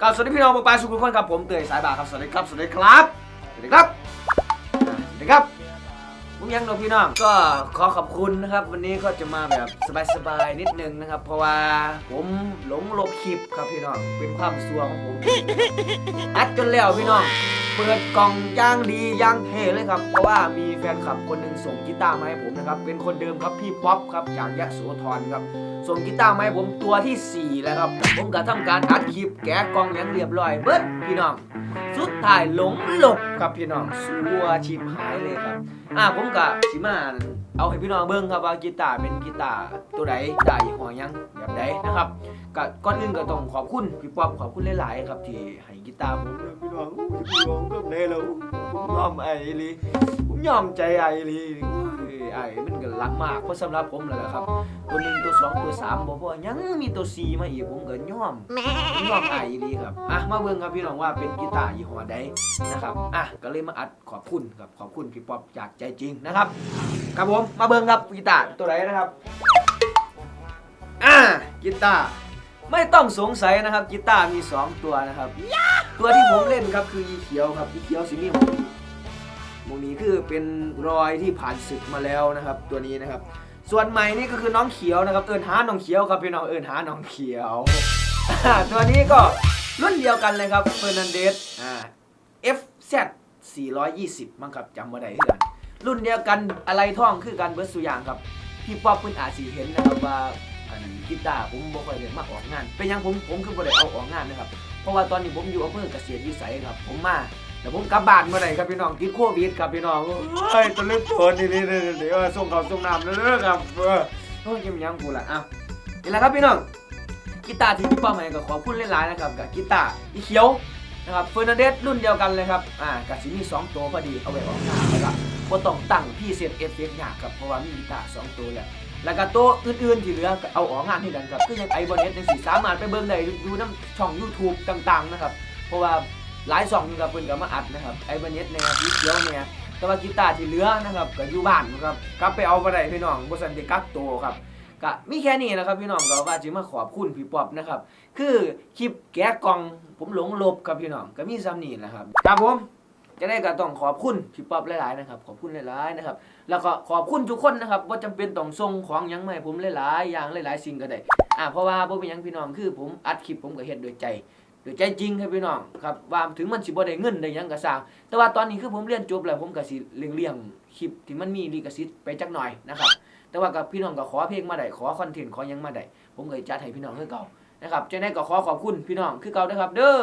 กับสวัสดีพี่น้องปลายสุขุมคนครับผมเตยสายบ่าครับสวัสดีครับสวัสดีครับสวัสดีครับสวัสดีครับผมยังโนพี่น้องก็ขอขอบคุณนะครับ วันนี้ก็จะมาแบบสบายๆนิดนึงนะครับ เพราะว่าผมหลงลบคลิปครับพี่น้องเป็นความซัวของผมอัดจนแล้วพี่น้อง เปิดกล่องย่างดีย่างเท่เลยครับ เพราะว่ามีแฟนคลับคนหนึ่งส่งกีตาร์มาให้ผมนะครับ เป็นคนเดิมครับพี่ป๊อปครับจากยะโสธรครับ ส่งกีตาร์มาให้ผมตัวที่ 4 แล้วครับ ผมก็ทำการอัดคลิปแกะกล่องอย่างเรียบร้อยเบิดพี่น้อง สุดท้ายหลงหลบครับพี่น้องสัวชิบหายเลยครับ อ่าผมก็สิมา เอาให้พี่น้องเบิ่งครับว่ากีตาร์เป็นกีตาร์ตัวใดกีตาร์ยี่ห้อยังแบบใดนะครับก็ก่อนอื่นก็ต้องขอบคุณพี่ป๊อปขอบคุณหลายๆครับที่ให้กีตาร์ผมพี่น้องพี่น้องก็ได้แล้วผมยอมไอ้ลีผมยอมใจไอ้อีหลี อ้ยไอ้มันก็รักมากเพราะสำหรับผมแล้วล่ะครับ ตัวหนึ่งตัวสองตัวสามบ่พอยังมีตัวสี่มาอีกผมก็ยอมผมยอมไอ้อีหลีครับอะมาเบิ่งครับพี่น้องว่าเป็นกีตาร์ยี่ห้อใดนะครับอะก็เลยมาอัดขอบคุณครับขอบคุณพี่ป๊อปจากใจจริงนะครับ ครับผมมาเบิ่งครับกีตาร์ตัวไหนนะครับอ่ากีตาร์ไม่ต้องสงสัยนะครับกีตาร์มี 2 ตัวนะครับ ตัวที่ผมเล่นครับคืออีเขียวครับอีเขียวสีมี หงมงนี้คือเป็นรอยที่ผ่านศึกมาแล้วนะครับ ตัวนี้นะครับ ส่วนใหม่นี่ก็คือน้องเขียวนะครับเอินหาน้องเขียวครับพี่น้องเอินหาน้องเขียว ตัวนี้ก็รุ่นเดียวกันเลยครับเฟอร์นันเดสอ่า FZ 420 มั้งครับจำมาได้คือกัน รุ่นเดียวกันอะไรท่องคือกันเบิร์ดสุยางครับพี่ป๊อปเพิ่นอาจสิเห็นนะครับว่าอันนั้นกีตาร์ผมบ่ค่อยได้มาออกงาน เป็นยังผมผมคือบ่ได้เอาออกงานนะครับ เพราะว่าตอนนี้ผมอยู่อำเภอเกษตรวิสัยครับ ผมมา แต่ผมกลับบ้านเมื่อไหร่ครับพี่น้องติดโควิดครับพี่น้องเฮ้ยตัวเล็กตัวนี่นี่นี่เดี๋ยวส่งเขาวส่งน้ำเด้อครับเออโอ้ยยังยังกูละอ้าวนี่แหละครับพี่น้องกีตาร์ที่พี่ป้อมให้ก็ขอบคุณหลายๆนะครับกับกีตาร์อีเขียวนะครับเฟอร์นันเดสรุ่นเดียวกันเลยครับอ่ากับสิมี่สองตัวพอดีเอาไว้ออกงานนะครับบ่ต้องตั้งพี่เซตเอฟเฟกต์ยากครับเพราะว่ามีกีตาร์สองตัวแหละแล้วก็ตัวอื่นๆที่เหลือก็เอาออกงานที่กันครับคือยังไอบอเนสจังสิสามารถไปเบิ่งได้ดูน้ำช่อง YouTube ต่างๆนะครับเพราะว่า หลายช่องนี่ครับเพิ่นก็มาอัดนะครับไอ้บอเนสเนี่ยพี่เขียวเนี่ยแต่ว่ากีตาร์ที่เหลือนะครับก็อยู่บ้านครับกลับไปเอาบ่ได้พี่น้องบ่ซั่นสิกักตัวครับก็มีแค่นี้นะครับพี่น้องก็ว่าจะมาขอบคุณพี่ป๊อบนะครับ คือคลิปแกะกล่องผมหลงลบครับพี่น้องก็มีซ้ำนี่นะครับครับผมจะได้ก็ต้องขอบคุณพี่ป๊อบหลายๆนะครับขอบคุณหลายๆนะครับแล้วก็ขอบคุณทุกคนนะครับว่าจำเป็นต้องส่งของยังไมาให้ผมหลายๆอย่างหลายๆสิ่งก็ได้อ่าเพราะว่าบ่เป็นยังพี่น้องคือผมอัดคลิปผมก็เฮ็ดโดวยใจ โดยใจจริงครับพี่น้องครับว่าถึงมันสิบ่ได้เงินได้หยังก็สร้างแต่ว่าตอนนี้คือผมเรียนจบแล้วผมก็สิเลี่ยงๆคลิปที่มันมีลิขสิทธิ์ไปจักหน่อยนะครับ แต่ว่ากับพี่น้องก็ขอเพลงมาได้ขอคอนเทนต์ขอหยังมาได้ผมก็จะจัดให้พี่น้องคือเก่านะครับจะได้ก็ขอขอบคุณพี่น้องคือเก่านะครับ เด้อ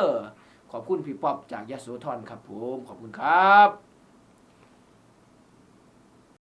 ขอบคุณพี่ป๊อปจากยะโสธรครับผมขอบคุณครับ